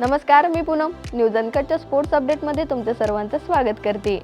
नमस्कार मी पूनम. न्यूज अनकटच्या स्पोर्ट्स अपडेटमध्ये तुमचं सर्वांचं स्वागत करते.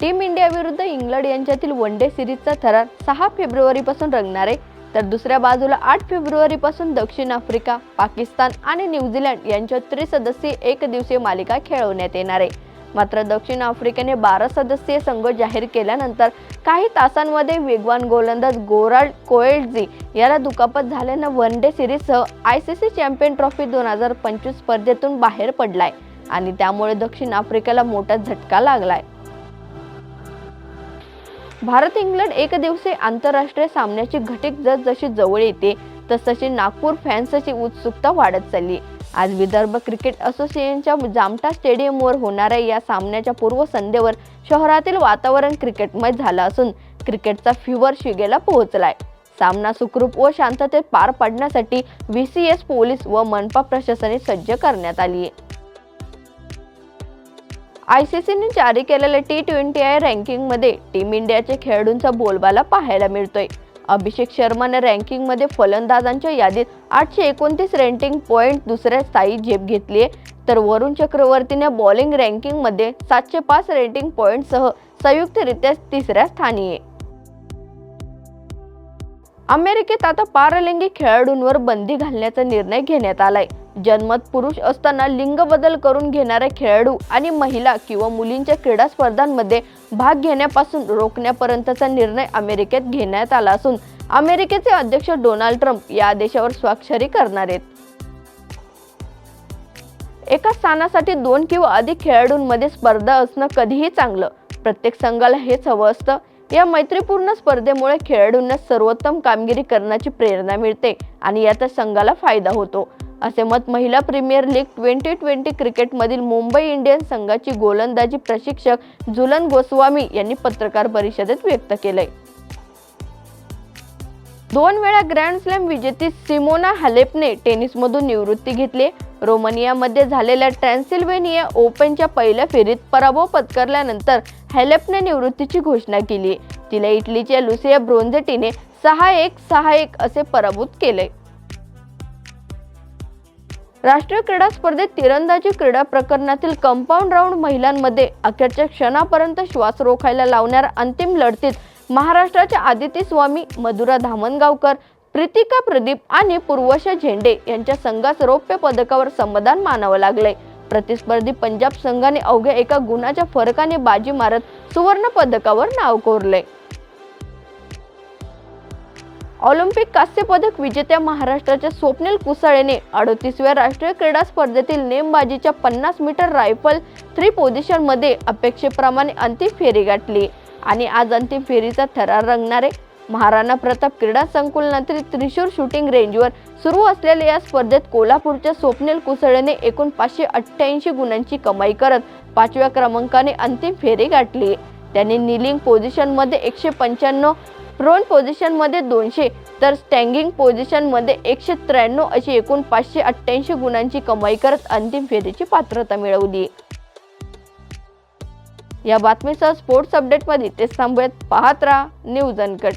टीम इंडिया विरुद्ध इंग्लंड यांच्यातील वन डे सिरीजचा थरार सहा फेब्रुवारीपासून रंगणार आहे. तर दुसऱ्या बाजूला आठ फेब्रुवारीपासून दक्षिण आफ्रिका पाकिस्तान आणि न्यूझीलंड यांच्या त्रिसदस्यीय एक दिवसीय मालिका खेळवण्यात येणार आहे. मात्र दक्षिण आफ्रिकेने बारा सदस्यीय संघ जाहीर केल्यानंतर काही तासांमध्ये वेगवान गोलंदाज गोराल्ड कोएल्जी याला दुखापत झाल्यानं one day सिरीजसह I C C champion trophy दोन हजार पंचवीस स्पर्धेतून बाहेर पडलाय आणि त्यामुळे दक्षिण आफ्रिकेला मोठा झटका लागलाय. भारत इंग्लंड एक दिवसीय आंतरराष्ट्रीय सामन्याची घटिक जस जशी जवळ येते तसतशी नागपूर फॅन्सची उत्सुकता वाढत चालली. आज विदर्भ क्रिकेट असोसिएशनच्या जामठा स्टेडियमवर होणाऱ्या या सामन्याच्या पूर्वसंध्येवर शहरातील वातावरण क्रिकेटमय झालं असून क्रिकेटचा फिवर शिगेला पोहोचलाय. सामना सुखरूप व शांततेत पार पाडण्यासाठी व्ही सी एस पोलीस व मनपा प्रशासने सज्ज करण्यात आली आहे. आय सी सीने जारी केलेल्या टी ट्वेंटी आय रँकिंगमध्ये टीम इंडियाच्या खेळाडूंचा बोलबाला पाहायला मिळतोय. अभिषेक शर्माने रँकिंगमध्ये फलंदाजांच्या यादीत आठशे एकोणतीस रँकिंग पॉईंट दुसऱ्या स्थायी झेप घेतली आहे. तर वरुण चक्रवर्तीने बॉलिंग रँकिंगमध्ये सातशे पाच रेटिंग पॉईंटसह संयुक्तरित्या तिसऱ्या स्थानी आहे. अमेरिकेत आता पारलिंगी खेळाडूंवर बंदी घालण्याचा निर्णय घेण्यात आलाय. जन्मत पुरुष असताना लिंग बदल करून घेणारे खेळाडू आणि महिला किंवा मुलींच्या क्रीडा स्पर्धांमध्ये भाग घेण्यापासून रोखण्यापर्यंतचा निर्णय अमेरिकेत घेण्यात आला असून अमेरिकेचे अध्यक्ष डोनाल्ड ट्रम्प या आदेशावर स्वाक्षरी करणार आहेत. एका स्थानासाठी दोन किंवा अधिक खेळाडूंमध्ये स्पर्धा असणं कधीही चांगलं. प्रत्येक संघाला हेच हवं असतं. या मैत्रीपूर्ण स्पर्धेमुळे खेळाडूंना सर्वोत्तम कामगिरी करण्याची प्रेरणा मिळते आणि याचा संघाला फायदा होतो. असे मत महिला प्रीमियर लीग ट्वेंटी ट्वेंटी क्रिकेटमधील मुंबई इंडियन संघाची गोलंदाजी प्रशिक्षक झुलन गोस्वामी यांनी पत्रकार परिषदेत व्यक्त केलंय. दोन वेळा ग्रँड स्लॅम विजेती सिमोना हलेपने टेनिसमधून निवृत्ती घेतली. रोमानियामध्ये झालेल्या ट्रान्सिल्वेनिया ओपनच्या पहिल्या फेरीत पराभव पत्करल्यानंतर हॅलेपने निवृत्तीची घोषणा केली. तिला इटलीच्या लुसिया ब्रोन्झेटीने सहा एक सहा एक असे पराभूत केले. राष्ट्रीय क्रीडा स्पर्धेत तिरंदाजी क्रीडा प्रकरणातील कंपाऊंड राऊंड महिलांमध्ये अखेरच्या क्षणापर्यंत श्वास रोखायला लावणाऱ्या अंतिम लढतीत महाराष्ट्राच्या आदिती स्वामी मधुरा धामणगावकर प्रीतिका प्रदीप आणि पूर्वशा झेंडे यांच्या संघास रौप्य पदकावर समाधान मानावं लागले प्रतिस्पर्धी पंजाब संघाने अवघ्या एका गुणाच्या फरकाने बाजी मारत सुवर्ण पदकावर नाव कोरले ऑलिम्पिक कांस्य पदक विजेत्या महाराष्ट्राच्या स्वप्नील कुसाळेने अडतीसव्या राष्ट्रीय क्रीडा स्पर्धेतील नेमबाजीच्या पन्नास मीटर रायफल थ्री पोझिशनमध्ये अपेक्षेप्रमाणे अंतिम फेरी गाठली. आणि आज अंतिम फेरीचा थरार रंगणारे महाराणा प्रताप क्रीडा संकुलनातील त्रिशूर शूटिंग रेंजवर सुरू असलेल्या या स्पर्धेत कोल्हापूरच्या स्वप्नील कुसळेने एकूण पाचशे अठ्ठ्याऐंशी गुणांची कमाई करत पाचव्या क्रमांकाने अंतिम फेरी गाठली. त्याने निलिंग पोझिशनमध्ये एकशे पंच्याण्णव प्रोन पोझिशनमध्ये दोनशे तर स्टँगिंग पोझिशनमध्ये एकशे त्र्याण्णव अशी एकूण पाचशे अठ्ठ्याऐंशी गुणांची कमाई करत अंतिम फेरीची पात्रता मिळवली. या बातमीसह स्पोर्ट्स अपडेटमध्ये ते थांबूयात. पाहत राहा न्यूज अनकट.